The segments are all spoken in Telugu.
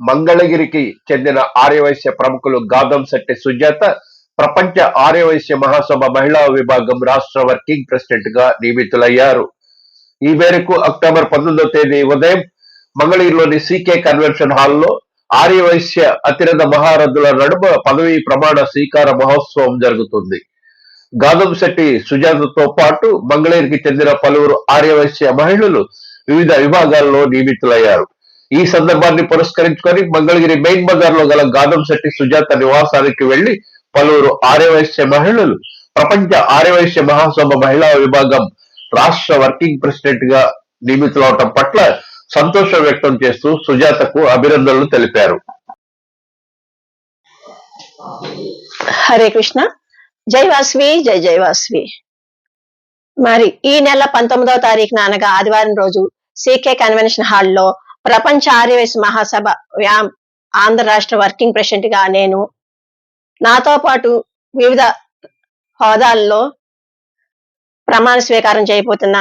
మంగళగిరికి చెందిన ఆర్యవైశ్య ప్రముఖులు గాదం శెట్టి సుజాత ప్రపంచ ఆర్యవైశ్య మహాసభ మహిళా విభాగం రాష్ట్ర వర్కింగ్ ప్రెసిడెంట్గా నియమితులయ్యారు. ఈ మేరకు అక్టోబర్ పంతొమ్మిదవ తేదీ ఉదయం మంగళగిరిలోని సీకే కన్వెన్షన్ హాల్లో ఆర్యవైశ్య అతిరథ మహారథుల నడుమ పదవీ ప్రమాణ స్వీకార మహోత్సవం జరుగుతుంది. గాదం శెట్టి సుజాతతో పాటు మంగళగిరికి చెందిన పలువురు ఆర్యవైశ్య మహిళలు వివిధ విభాగాల్లో నియమితులయ్యారు. ఈ సందర్భాన్ని పురస్కరించుకొని మంగళగిరి మెయిన్ బజార్లో గల గాదం శెట్టి సుజాత నివాసానికి వెళ్ళి పలువురు ఆర్యవైశ్య మహిళలు ప్రపంచ ఆర్యవైశ్య మహాసభ మహిళా విభాగం రాష్ట్ర వర్కింగ్ ప్రెసిడెంట్గా నియమితులవటం పట్ల సంతోషం వ్యక్తం చేస్తూ సుజాతకు అభినందనలు తెలిపారు. హరే కృష్ణ. జై వాస్వి జై జై వాస్వి. మరి ఈ నెల పంతొమ్మిదవ తారీఖున అనగా ఆదివారం రోజు సీకే కన్వెన్షన్ హాల్లో ప్రపంచ ఆర్యవేశ మహాసభ వ్యామ్ ఆంధ్ర రాష్ట్ర వర్కింగ్ ప్రెసిడెంట్గా నేను నాతో పాటు వివిధ హోదాల్లో ప్రమాణ స్వీకారం చేయబోతున్న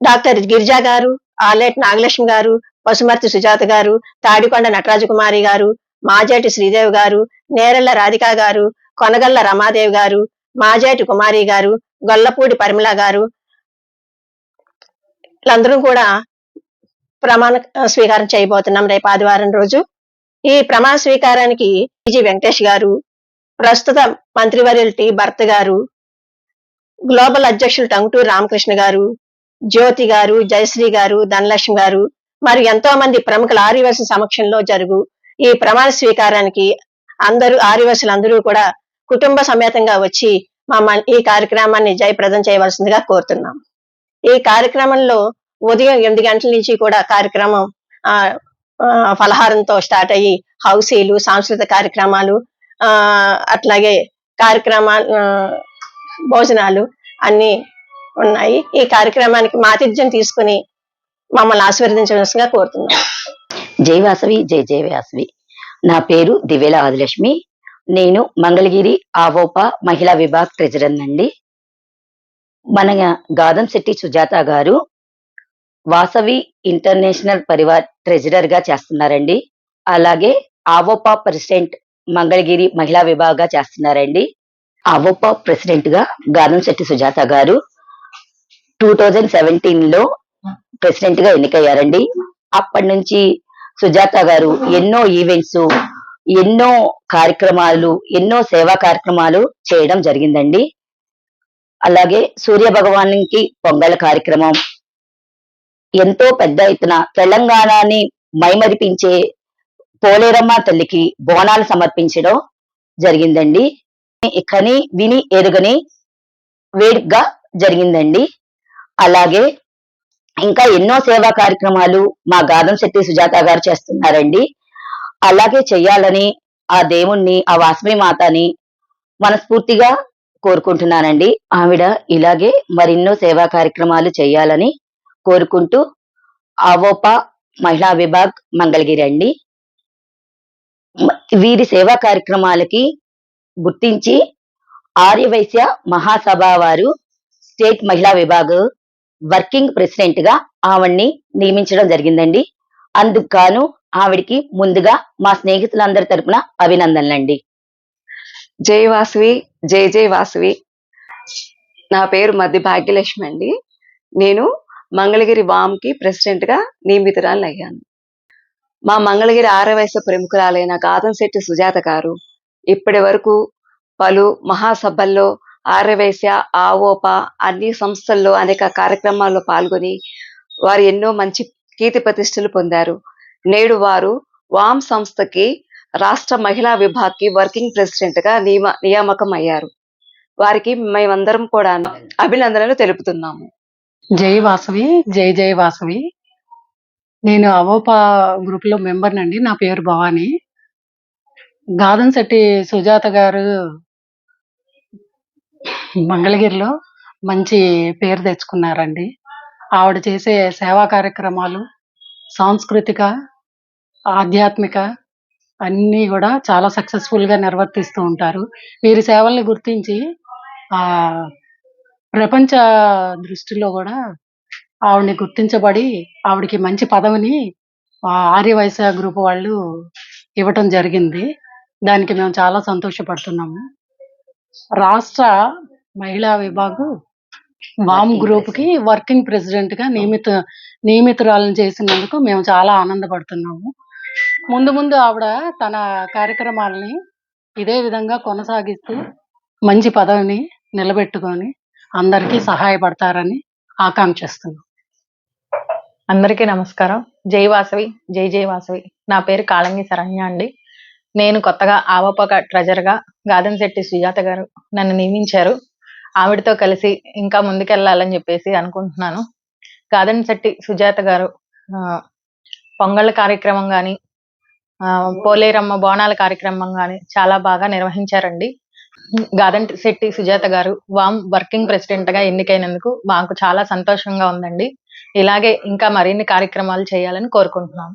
డాక్టర్ గిరిజా గారు ఆలేట్ నాగలక్ష్మి గారు పశుమర్తి సుజాత గారు తాడికొండ నటరాజకుమారి గారు మాజేటి శ్రీదేవి గారు నేరెళ్ళ రాధిక గారు కొనగల్ల రమాదేవి గారు మాజేటి కుమారి గారు గొల్లపూడి పరిమళ గారు వీళ్ళందరూ కూడా ప్రమాణ స్వీకారం చేయబోతున్నాం రేపు ఆదివారం రోజు. ఈ ప్రమాణ స్వీకారానికి పిజి వెంకటేష్ గారు ప్రస్తుత మంత్రివర్యులు టి. భర్త గారు గ్లోబల్ అధ్యక్షులు టంగుటూరు రామకృష్ణ గారు జ్యోతి గారు జయశ్రీ గారు ధనలక్ష్మి గారు మరి ఎంతో మంది ప్రముఖుల ఆర్యవశ సమక్షంలో జరుగు ఈ ప్రమాణ స్వీకారానికి అందరూ ఆర్యవశులందరూ కూడా కుటుంబ సమేతంగా వచ్చి మమ్మల్ని ఈ కార్యక్రమాన్ని జయప్రదం చేయవలసిందిగా కోరుతున్నాం. ఈ కార్యక్రమంలో ఉదయం ఎనిమిది గంటల నుంచి కూడా కార్యక్రమం ఆ ఫలహారంతో స్టార్ట్ అయ్యి హౌసీలు సాంస్కృతిక కార్యక్రమాలు ఆ అట్లాగే కార్యక్రమాలు భోజనాలు అన్ని ఉన్నాయి. ఈ కార్యక్రమానికి మాతిథ్యం తీసుకుని మమ్మల్ని ఆశీర్వదించవలసిందిగా కోరుతున్నాం. జై వాసవి జై జై వాసవి. నా పేరు దివేల ఆదిలక్ష్మి. నేను మంగళగిరి ఆవోప మహిళా విభాగ్ ట్రెజరర్ అండి. మన గాదం శెట్టి సుజాత గారు వాసవి ఇంటర్నేషనల్ పరివార్ ట్రెజరర్గా చేస్తున్నారండి. అలాగే ఆవోపా ప్రెసిడెంట్ మంగళగిరి మహిళా విభాగంగా చేస్తున్నారండి. ఆవోపా ప్రెసిడెంట్గా గాదం శెట్టి సుజాత గారు టూ థౌజండ్ సెవెంటీన్లో ప్రెసిడెంట్గా ఎన్నికయ్యారండి. అప్పటి నుంచి సుజాత గారు ఎన్నో ఈవెంట్స్ ఎన్నో కార్యక్రమాలు ఎన్నో సేవా కార్యక్రమాలు చేయడం జరిగిందండి. అలాగే సూర్య భగవానికి పొంగల్ కార్యక్రమం ఎంతో పెద్ద ఎత్తున తెలంగాణని మైమరిపించే పోలేరమ్మ తల్లికి బోనాలు సమర్పించడం జరిగిందండి. కని విని ఎరుగని వేడుకగా జరిగిందండి. అలాగే ఇంకా ఎన్నో సేవా కార్యక్రమాలు మా గాదం శెట్టి సుజాత గారు చేస్తున్నారండి. అలాగే చెయ్యాలని ఆ దేవుణ్ణి ఆ వాసవి మాతని మనస్ఫూర్తిగా కోరుకుంటున్నానండి. ఆవిడ ఇలాగే మరెన్నో సేవా కార్యక్రమాలు చేయాలని కోరుకుంటూ అవోపా మహిళా విభాగ్ మంగళగిరి అండి. వీరి సేవా కార్యక్రమాలకి గుర్తించి ఆర్యవైశ్య మహాసభ వారు స్టేట్ మహిళా విభాగ్ వర్కింగ్ ప్రెసిడెంట్గా ఆవిడ్ని నియమించడం జరిగిందండి. అందుకు గాను ఆవిడికి ముందుగా మా స్నేహితులందరి తరపున అభినందనలండి. జై వాసువి జై జై వాసువి. నా పేరు మధ్య భాగ్యలక్ష్మి అండి. నేను మంగళగిరి వామ్కి ప్రెసిడెంట్గా అయ్యాను మా మంగళగిరి ఆరవయస ప్రముఖురాలైన గాదంశెట్టి సుజాత గారు ఇప్పటి వరకు పలు మహాసభల్లో ఆర్యవైశ్య ఆవోప అన్ని సంస్థల్లో అనేక కార్యక్రమాల్లో పాల్గొని వారు ఎన్నో మంచి కీర్తి ప్రతిష్టలు పొందారు. నేడు వారు వామ్ సంస్థకి రాష్ట్ర మహిళా విభాగ్కి వర్కింగ్ ప్రెసిడెంట్గా నియమ నియామకం అయ్యారు వారికి మేమందరం కూడా అభినందనలు తెలుపుతున్నాము. జై వాసవి జై జై వాసవి. నేను అవోపా గ్రూప్లో మెంబర్ నా పేరు భవాని. గాదం శెట్టి సుజాత గారు మంగళగిరిలో మంచి పేరు తెచ్చుకున్నారండి. ఆవిడ చేసే సేవా కార్యక్రమాలు సాంస్కృతిక ఆధ్యాత్మిక అన్నీ కూడా చాలా సక్సెస్ఫుల్గా నిర్వర్తిస్తూ ఉంటారు. వీరి సేవల్ని గుర్తించి ప్రపంచ దృష్టిలో కూడా ఆవిడని గుర్తించబడి ఆవిడకి మంచి పదవిని ఆర్యవైశ్య గ్రూప్ వాళ్ళు ఇవ్వటం జరిగింది. దానికి మేము చాలా సంతోషపడుతున్నాము. రాష్ట్ర మహిళా విభాగం వామ్ గ్రూప్కి వర్కింగ్ ప్రెసిడెంట్గా నియమిత నియమితురాలను చేసినందుకు మేము చాలా ఆనందపడుతున్నాము. ముందు ముందు ఆవిడ తన కార్యక్రమాలని ఇదే విధంగా కొనసాగిస్తూ మంచి పదవిని నిలబెట్టుకొని అందరికీ సహాయపడతారని ఆకాంక్షిస్తున్నాం. అందరికీ నమస్కారం. జై వాసవి జై జై వాసవి. నా పేరు కాళంగి శరణ్య అండి. నేను కొత్తగా ఆవపక ట్రెజర్గా గాదన్ శెట్టి సుజాత గారు నన్ను నియమించారు. ఆవిడతో కలిసి ఇంకా ముందుకెళ్ళాలని చెప్పేసి అనుకుంటున్నాను. గాదన్ శెట్టి సుజాత గారు పొంగళ్ళ కార్యక్రమం కానీ పోలేరమ్మ బోనాల కార్యక్రమం కానీ చాలా బాగా నిర్వహించారండి. గాదన్ శెట్టి సుజాత గారు వామ్ వర్కింగ్ ప్రెసిడెంట్గా ఎన్నికైనందుకు మాకు చాలా సంతోషంగా ఉందండి. ఇలాగే ఇంకా మరిన్ని కార్యక్రమాలు చేయాలని కోరుకుంటున్నాం.